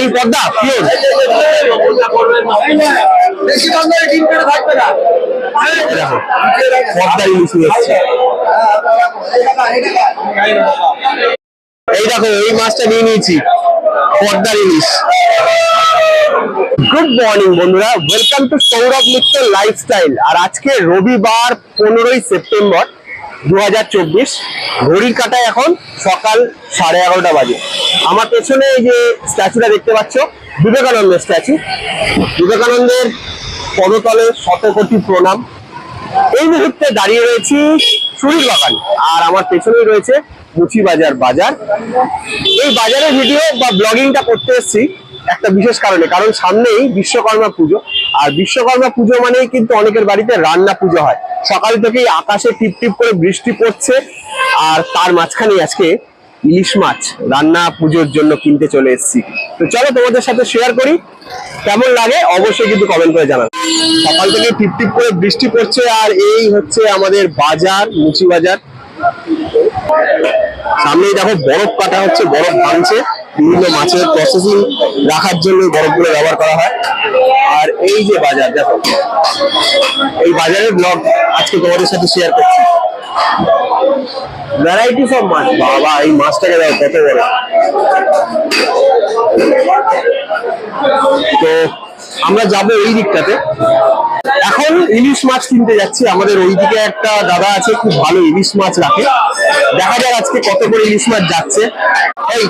এই পদ্মা পিওর ইলিশ এসছে এই দেখো এই মাছটা নিয়ে নিয়েছি। পদ্মার ইলিশ গুড মর্নিং বন্ধুরা। Welcome to Sourav Mitra lifestyle আর আজকে রবিবার পনেরোই সেপ্টেম্বর। দু হাজার চব্বিশ। ঘড়ির কাটায় এখন সকাল সাড়ে এগারোটা বাজে। আমার পেছনে এই যে স্ট্যাচুটা দেখতে পাচ্ছ, বিবেকানন্দের স্ট্যাচু। বিবেকানন্দের পদতলে শত কোটি প্রণাম। এই মুহূর্তে দাঁড়িয়ে রয়েছি সুরির বাগান, আর আমার পেছনেই রয়েছে মুচি বাজার। এই বাজারের ভিডিও বা ব্লগিংটা করতে এসেছি। একটা বিশেষ কারণে, কারণ সামনেই বিশ্বকর্মা পুজো। আর বিশ্বকর্মা পুজো মানেই কিন্তু অনেকের বাড়িতে রান্না পুজো হয়। সকাল থেকেই আকাশে টিপ টিপ করে বৃষ্টি পড়ছে, আর তার মাঝখানেই আজকে ইলিশ মাছ রান্না পুজোর জন্য কিনতে চলে এসেছি। তো চলো তোমাদের সাথে শেয়ার করি, কেমন লাগে অবশ্যই কিন্তু কমেন্ট করে জানান সকাল থেকে টিপ টিপ করে বৃষ্টি পড়ছে, আর এই হচ্ছে আমাদের বাজার, মুচি বাজার। সামনেই দেখো বরফ কাটা হচ্ছে, বরফ ভাঙছে। বিভিন্ন মাছের প্রসেসিং রাখার জন্য বরফগুলো ব্যবহার করা হয়। আর এই যে বাজার, দেখো, এই বাজারের ব্লগ আজকে তোমাদের সাথে শেয়ার করছি। ভ্যারাইটি সব মাছ, বাবা, এই মাছটাকে দেখো কত বড়। তো আমরা যাব এই দিকটাতে। এখন ইলিশ মাছ কিনতে যাচ্ছি। আমাদের ওইদিকে একটা দাদা আছে, খুব ভালো ইলিশ মাছ রাখে। দেখা যাক আজকে কত করে ইলিশ মাছ যাচ্ছে। এই,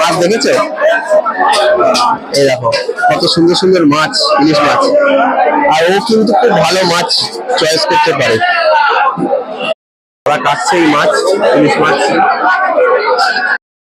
মাছ দেখেছ? এই দেখো, কত সুন্দর সুন্দর মাছ, ইলিশ মাছ। আর ও কিন্তু খুব ভালো মাছ চয়েস করতে পারে। ওরা কাটছে এই মাছ, ইলিশ মাছ।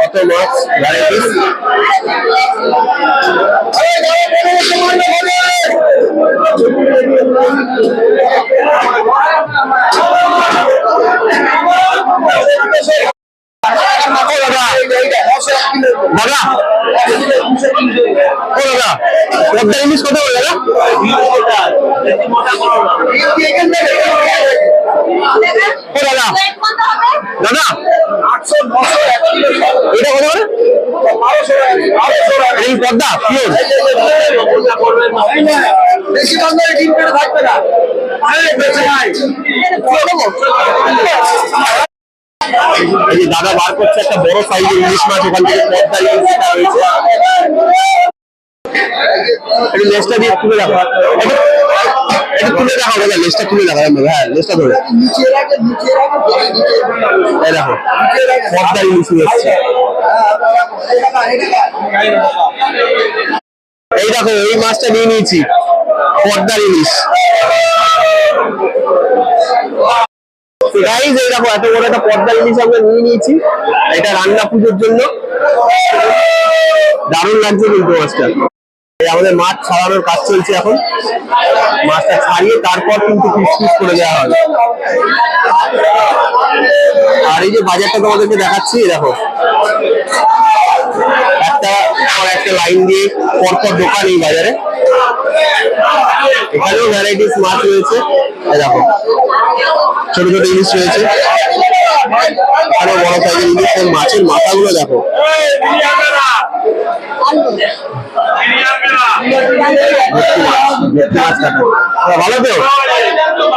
কত মাছ ভ্যারাইটিস দাদা ও দাদা পদ্মা ইলিশ কত করে দাদা ও দাদা। দাদা। এই দাদা বার করছে একটা বড় সাইজের ইলিশ মাছ, ওখান থেকে পদ্মা তুলে রাখো। একটু তুলে রাখো দাদা, লেজটা তুলে রাখো হ্যাঁ লেজটা ধরে। এই দেখো পদ্মা ইলিশ নিয়ে এসছে এই দেখো, এই মাছটা নিয়ে নিয়েছি পদ্মার ইলিশ গাইজ এই দেখো, এত বড় একটা পদ্মার ইলিশ আমরা নিয়ে নিয়েছি। এটা রান্না পুজোর জন্য। দারুণ লাগছে কিন্তু মাছটা। আমাদের মাছ ছাড়ানোর কাজ চলছে এখন। মাছটা ছাড়িয়ে তারপর কিন্তু পিস পিস করে দেওয়া হবে। আর এই যে বাজারটা তোমাদেরকে দেখাচ্ছি দেখো। একটা একটা লাইন দিয়ে পরপর দোকান এই বাজারে। এখানেও ভ্যারাইটিস মাছ রয়েছে দেখো। ছোট ছোট ইলিশ রয়েছে। আরও বড় সাইজের ইলিশ মাছের মাথাগুলো দেখো। ভালো তো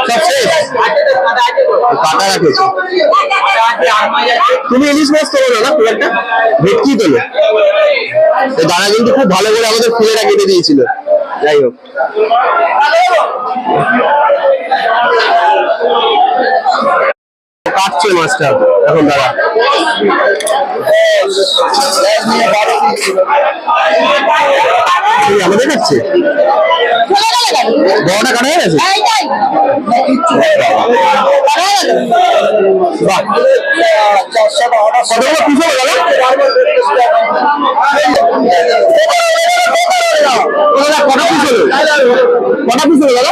সব শেষ কাটা রাখেছো তুমি ইলিশ মাছ তোলো না খুব একটা? ভেটকি তোলো। তো দাদা কিন্তু খুব ভালো করে আমাদের ফুলেরা কেটে দিয়েছিল। যাই হোক। কাটছে মাছটা এখন দাদা এই আমাদের কাছে বড়টা কাটা গেছে? কটা পিস হলো কটা পিস হলো দাদা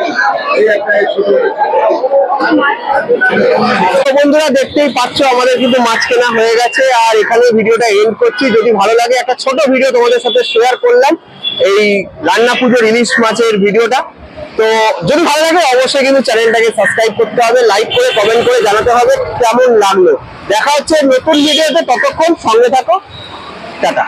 বন্ধুরা, দেখতেই পাচ্ছ, আমাদের কিন্তু মাছ কেনা হয়ে গেছে, আর এখানে ভিডিওটা এন্ড করছি। যদি ভালো লাগে, একটা ছোট ভিডিও তোমাদের সাথে শেয়ার করলাম, এই রান্না পুজোর ইলিশ মাছের ভিডিওটা। তো যদি ভালো লাগে, অবশ্যই কিন্তু চ্যানেলটাকে সাবস্ক্রাইব করতে হবে লাইক করে কমেন্ট করে জানাতে হবে, কেমন লাগল। দেখা হচ্ছে নতুন ভিডিওতে, ততক্ষণ সঙ্গে থাকো, টাটা।